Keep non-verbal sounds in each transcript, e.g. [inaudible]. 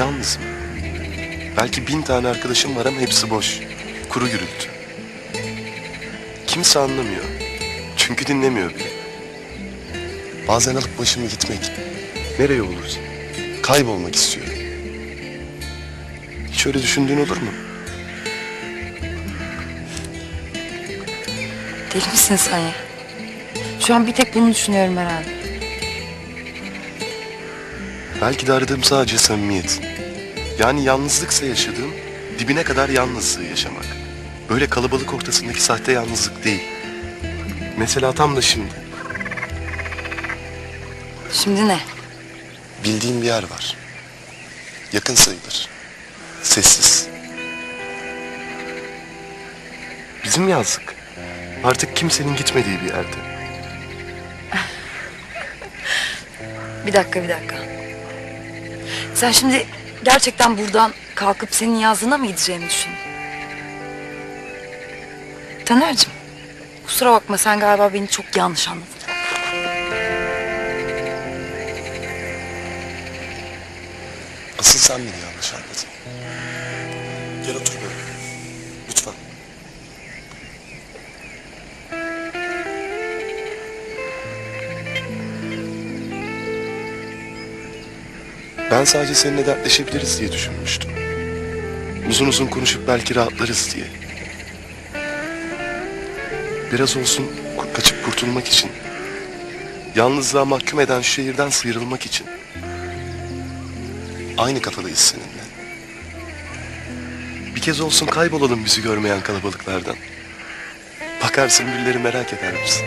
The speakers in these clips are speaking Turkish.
Yalnızım. Belki bin tane arkadaşım var ama hepsi boş. Kuru gürültü. Kimse anlamıyor. Çünkü dinlemiyor bile. Bazen alıp başımı gitmek. Nereye olursa. Kaybolmak istiyorum. Hiç öyle düşündüğün olur mu? Deli misin sen ya? Şu an bir tek bunu düşünüyorum herhalde. Belki de aradığım sadece samimiyet. Yani yalnızlıksa yaşadığım, dibine kadar yalnızlığı yaşamak. Böyle kalabalık ortasındaki sahte yalnızlık değil. Mesela tam da şimdi. Şimdi ne? Bildiğim bir yer var. Yakın sayılır. Sessiz. Bizim yazlık. Artık kimsenin gitmediği bir yerde. Bir dakika bir dakika. Sen şimdi gerçekten buradan kalkıp senin yazdığına mı gideceğimi düşün? Taner'cim kusura bakma sen galiba beni çok yanlış anladın. Asıl sen beni yanlış anladın. Ben sadece seninle dertleşebiliriz diye düşünmüştüm. Uzun uzun konuşup belki rahatlarız diye. Biraz olsun kaçıp kurtulmak için. Yalnızlığa mahkum eden şehirden sıyrılmak için. Aynı kafadayız seninle. Bir kez olsun kaybolalım bizi görmeyen kalabalıklardan. Bakarsın birileri merak eder misin?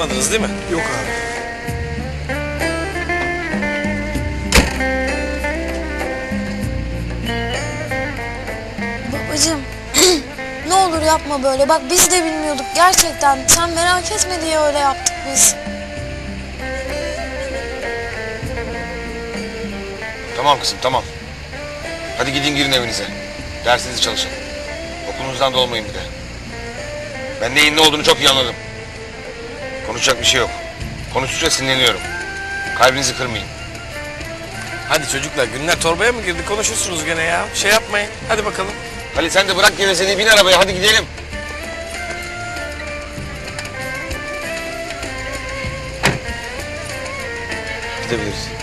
Unutmadınız değil mi? Yok abi. Babacığım [clears throat] ne olur yapma böyle. Bak biz de bilmiyorduk gerçekten. Sen merak etme diye öyle yaptık biz. Tamam kızım tamam. Hadi gidin girin evinize. Dersinizi çalışın. Okulunuzdan da olmayın bir de. Ben neyin ne olduğunu çok iyi anladım. Konuşacak bir şey yok. Konuştukça sinirleniyorum. Kalbinizi kırmayın. Hadi çocuklar günler torbaya mı girdi konuşursunuz gene ya. Şey yapmayın. Hadi bakalım. Ali sen de bırak gevezeliği bin arabaya hadi gidelim. Gidebiliriz.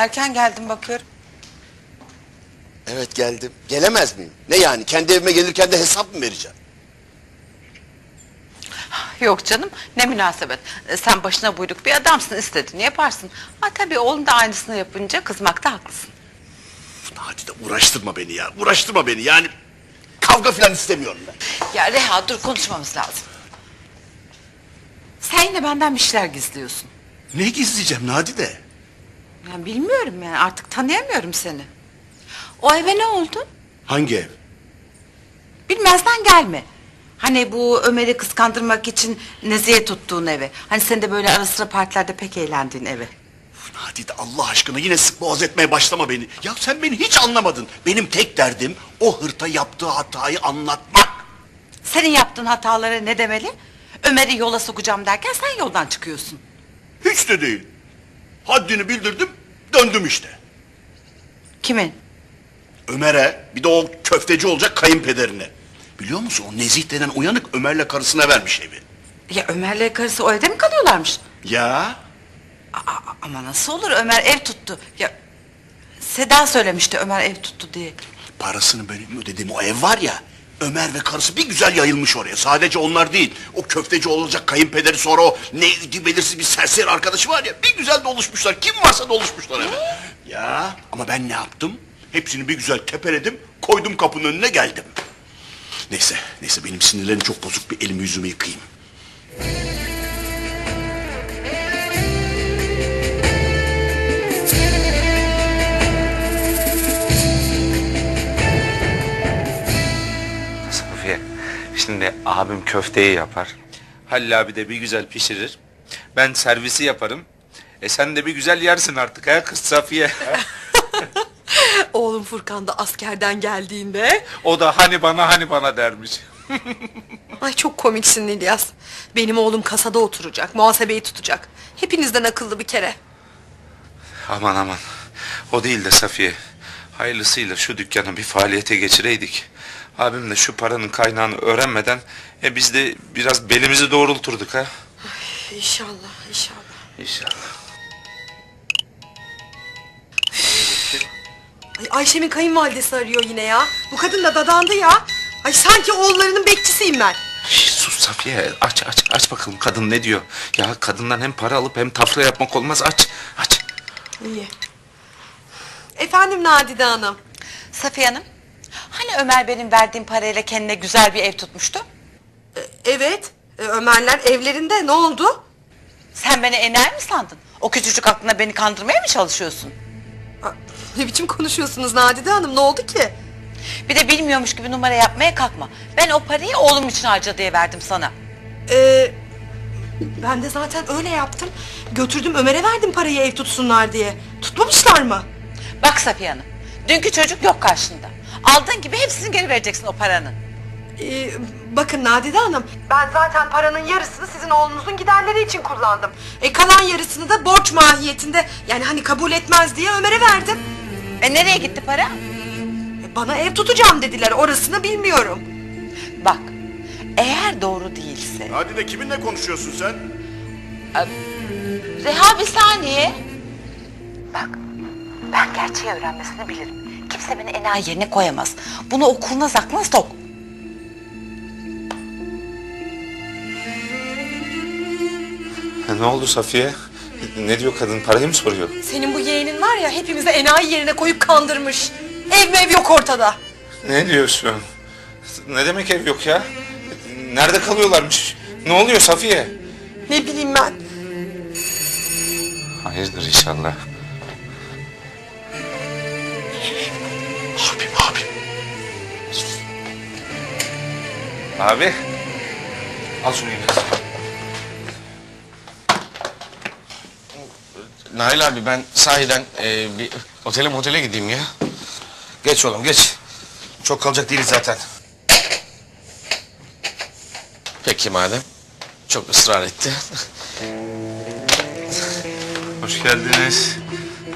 Erken geldim bakıyorum. Evet geldim. Gelemez miyim? Ne yani? Kendi evime gelirken de hesap mı vereceğim? Yok canım ne münasebet. Ee, Sen başına buyruk bir adamsın istediğini yaparsın. Ha tabii oğlum da aynısını yapınca kızmakta haklısın. Hadi de uğraştırma beni ya. Uğraştırma beni yani. Kavga falan istemiyorum ben. Ya Reha dur konuşmamız lazım. Sen yine benden bir şeyler gizliyorsun. Ne gizleyeceğim Nadide? Ya bilmiyorum yani artık tanıyamıyorum seni. O eve ne oldu? Hangi ev? Bilmezden gelme. Hani bu Ömer'i kıskandırmak için Nezihe tuttuğun eve. Hani sen de böyle ara sıra partilerde pek eğlendiğin eve. Nadide Allah aşkına yine sık boğaz etmeye başlama beni. Ya sen beni hiç anlamadın. Benim tek derdim o hırta yaptığı hatayı anlatmak. Senin yaptığın hatalara ne demeli? Ömer'i yola sokacağım derken sen yoldan çıkıyorsun. Hiç de değil. Haddini bildirdim, döndüm işte. Kimin? Ömer'e bir de o köfteci olacak kayınpederine. Biliyor musun o Nezih denen uyanık Ömer'le karısına vermiş evi. Ya Ömer'le karısı o evde mi kalıyorlarmış? Ya Aa, ama nasıl olur Ömer ev tuttu. Ya Seda söylemişti Ömer ev tuttu diye. parasını benim ödediğim o ev var ya Ömer ve karısı bir güzel yayılmış oraya. Sadece onlar değil. O köfteci olacak kayınpederi sonra o ne belirsiz bir serseri arkadaşı var ya. Bir güzel doluşmuşlar. Kim varsa doluşmuşlar eve. Ya ama ben ne yaptım? Hepsini bir güzel tepeledim. Koydum kapının önüne geldim. Neyse, neyse benim sinirlerim çok bozuk. Bir elimi yüzümü yıkayayım. Şimdi abim köfteyi yapar. Halil abi de bir güzel pişirir. Ben servisi yaparım. E sen de bir güzel yersin artık ha kız Safiye. [laughs] Oğlum Furkan da askerden geldiğinde... o da hani bana hani bana dermiş. [laughs] Ay çok komiksin İlyas. Benim oğlum kasada oturacak, muhasebeyi tutacak. Hepinizden akıllı bir kere. Aman aman. O değil de Safiye. Hayırlısıyla şu dükkanı bir faaliyete geçireydik. Abim de şu paranın kaynağını öğrenmeden e biz de biraz belimizi doğrulturduk ha. İnşallah, inşallah. İnşallah. Ay Ayşem'in kayınvalidesi arıyor yine ya. Bu kadın da dadandı ya. Ay sanki oğullarının bekçisiyim ben. Şş, sus Safiye aç aç aç bakalım kadın ne diyor. Ya kadından hem para alıp hem tafra yapmak olmaz aç aç. İyi. Efendim Nadide Hanım. Safiye Hanım, hani Ömer benim verdiğim parayla kendine güzel bir ev tutmuştu? E, evet, e, Ömerler evlerinde ne oldu? Sen beni enayi mi sandın? O küçücük aklına beni kandırmaya mı çalışıyorsun? Aa, Ne biçim konuşuyorsunuz Nadide Hanım, ne oldu ki? Bir de bilmiyormuş gibi numara yapmaya kalkma. Ben o parayı oğlum için harca diye verdim sana. Ee, ben de zaten öyle yaptım. Götürdüm Ömer'e verdim parayı ev tutsunlar diye. Tutmamışlar mı? Bak Safiye Hanım, dünkü çocuk yok karşında. Aldığın gibi hepsini geri vereceksin o paranın. Ee, bakın Nadide Hanım. Ben zaten paranın yarısını sizin oğlunuzun giderleri için kullandım. E kalan yarısını da borç mahiyetinde yani hani kabul etmez diye Ömer'e verdim. E nereye gitti para? E, bana ev tutacağım dediler orasını bilmiyorum. Bak, eğer doğru değilse... Nadide kiminle konuşuyorsun sen? Reha bir saniye. Bak, ben gerçeği öğrenmesini bilirim. Kimse beni enayi yerine koyamaz. Bunu okuluna aklına sok. Ne oldu Safiye? Ne diyor kadın parayı mı soruyor? Senin bu yeğenin var ya hepimizi enayi yerine koyup kandırmış. Ev mev yok ortada. Ne diyorsun? Ne demek ev yok ya? Nerede kalıyorlarmış? Ne oluyor Safiye? Ne bileyim ben. Hayırdır inşallah. Abi. Al şunu biraz. Nail abi ben sahiden e, bir otele motele gideyim ya. Geç oğlum geç. Çok kalacak değiliz zaten. Peki madem. Çok ısrar etti. Hoş geldiniz.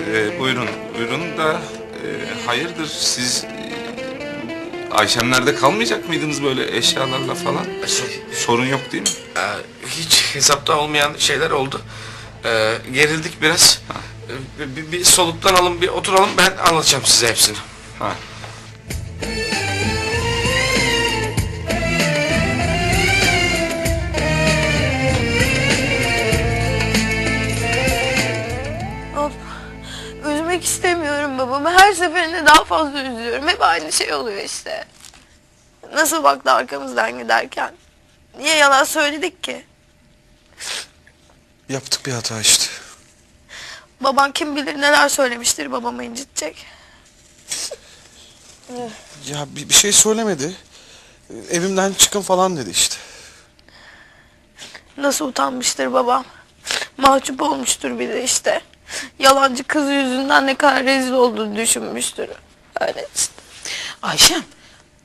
Ee, buyurun, buyurun da e, hayırdır siz Ayşemler'de kalmayacak mıydınız böyle eşyalarla falan? Şey, Sorun yok değil mi? e, hiç hesapta olmayan şeyler oldu. E, gerildik biraz. E, bir, bir soluklanalım, bir oturalım. Ben anlatacağım size hepsini. Ha. İstemiyorum babamı. Her seferinde daha fazla üzüyorum. Hep aynı şey oluyor işte. Nasıl baktı arkamızdan giderken? Niye yalan söyledik ki? Yaptık bir hata işte. Baban kim bilir neler söylemiştir babamı incitecek. Ya bir, bir şey söylemedi. Evimden çıkın falan dedi işte. Nasıl utanmıştır babam. Mahcup olmuştur bir de işte. Yalancı kız yüzünden ne kadar rezil olduğunu düşünmüştür. Öyle işte. Ayşem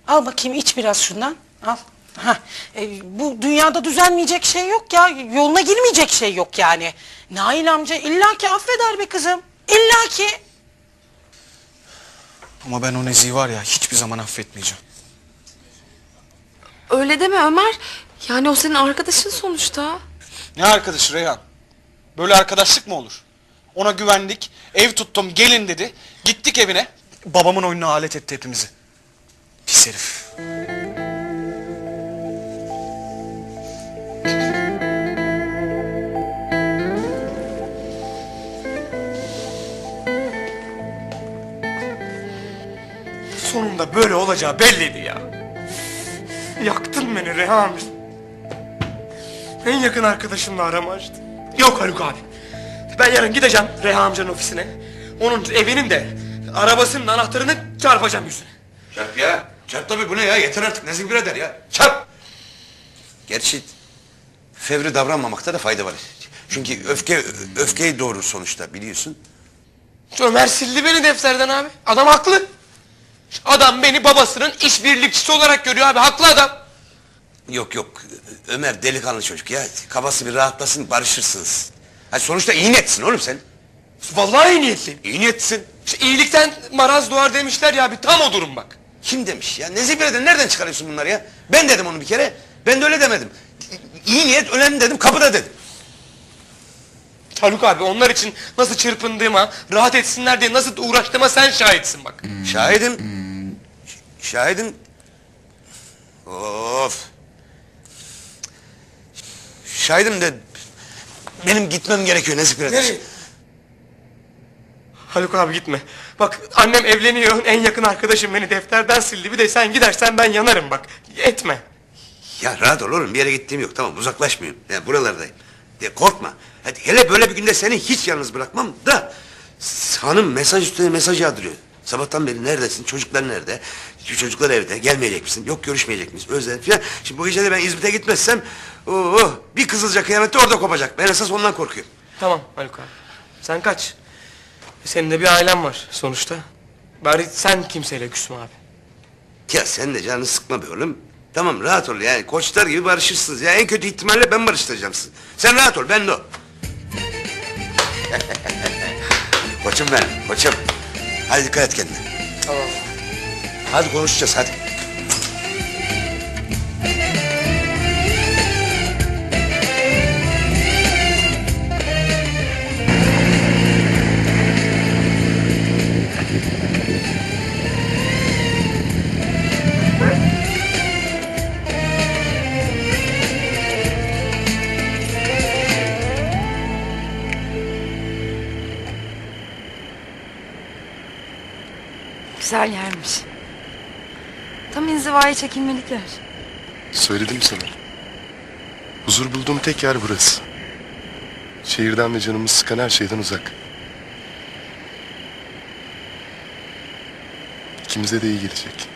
al bakayım iç biraz şundan. Al. Ha, e, bu dünyada düzelmeyecek şey yok ya. Yoluna girmeyecek şey yok yani. Nail amca illaki affeder be kızım. İllaki. Ama ben o Nezih'i var ya hiçbir zaman affetmeyeceğim. Öyle deme Ömer. Yani o senin arkadaşın sonuçta. Ne arkadaşı Reyhan? Böyle arkadaşlık mı olur? Ona güvendik, ev tuttum gelin dedi. Gittik evine. Babamın oyununa alet etti hepimizi. Pis herif. Sonunda böyle olacağı belliydi ya. Yaktın beni Rehan. En yakın arkadaşımla aramı açtı. Yok Haluk abi. Ben yarın gideceğim Reha amcanın ofisine. Onun evinin de arabasının anahtarını çarpacağım yüzüne. Çarp ya. Çarp tabii bu ne ya? Yeter artık Nezih birader ya. Çarp. Gerçi fevri davranmamakta da fayda var. Çünkü öfke öfkeyi doğurur sonuçta biliyorsun. Ömer sildi beni defterden abi. Adam haklı. Adam beni babasının işbirlikçisi olarak görüyor abi. Haklı adam. Yok yok. Ömer delikanlı çocuk ya. Kafası bir rahatlasın barışırsınız. Ha sonuçta iyi niyetsin oğlum sen. Vallahi iyi niyetliyim. İyi niyetsin. İşte iyilikten maraz doğar demişler ya abi. Tam o durum bak. Kim demiş ya? Nezih birader nereden çıkarıyorsun bunları ya? Ben dedim onu bir kere. Ben de öyle demedim. İyi niyet önemli dedim kapıda dedim. Haluk abi onlar için nasıl çırpındığıma, rahat etsinler diye nasıl uğraştığıma sen şahitsin bak. Şahidim. Ş- Şahidim. Of. Şahidim de benim gitmem gerekiyor Nezih birader. Nereye? Haluk abi gitme. Bak annem evleniyor. En yakın arkadaşım beni defterden sildi. Bir de sen gidersen ben yanarım bak. Etme. Ya rahat ol oğlum bir yere gittiğim yok tamam uzaklaşmıyorum. Ya buralardayım. De korkma. Hadi hele böyle bir günde seni hiç yalnız bırakmam da hanım mesaj üstüne mesaj yağdırıyor. Sabahtan beri neredesin? Çocuklar nerede? Çocuklar evde. Gelmeyecek misin? Yok görüşmeyecek miyiz? Özlem falan. Şimdi bu gece de ben İzmit'e gitmezsem oo, bir kızılca kıyamette orada kopacak. Ben esas ondan korkuyorum. Tamam Haluk abi. Sen kaç. Senin de bir ailen var sonuçta. Bari sen kimseyle küsme abi. Ya sen de canını sıkma be oğlum. Tamam rahat ol yani koçlar gibi barışırsınız. Ya en kötü ihtimalle ben barıştıracağım sizi. Sen rahat ol ben de o. [laughs] koçum benim koçum. Hadi dikkat et kendine. Tamam. Hadi konuşacağız hadi. Güzel yermiş. Tam inzivaya çekilmelik yer. Söyledim sana. Huzur bulduğum tek yer burası. Şehirden ve canımı sıkan her şeyden uzak. İkimize de iyi gelecek.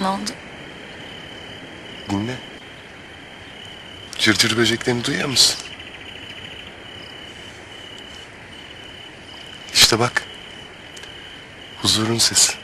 Ne oldu? Dinle. Cırcır böceklerini duyuyor musun? İşte bak. Huzurun sesi.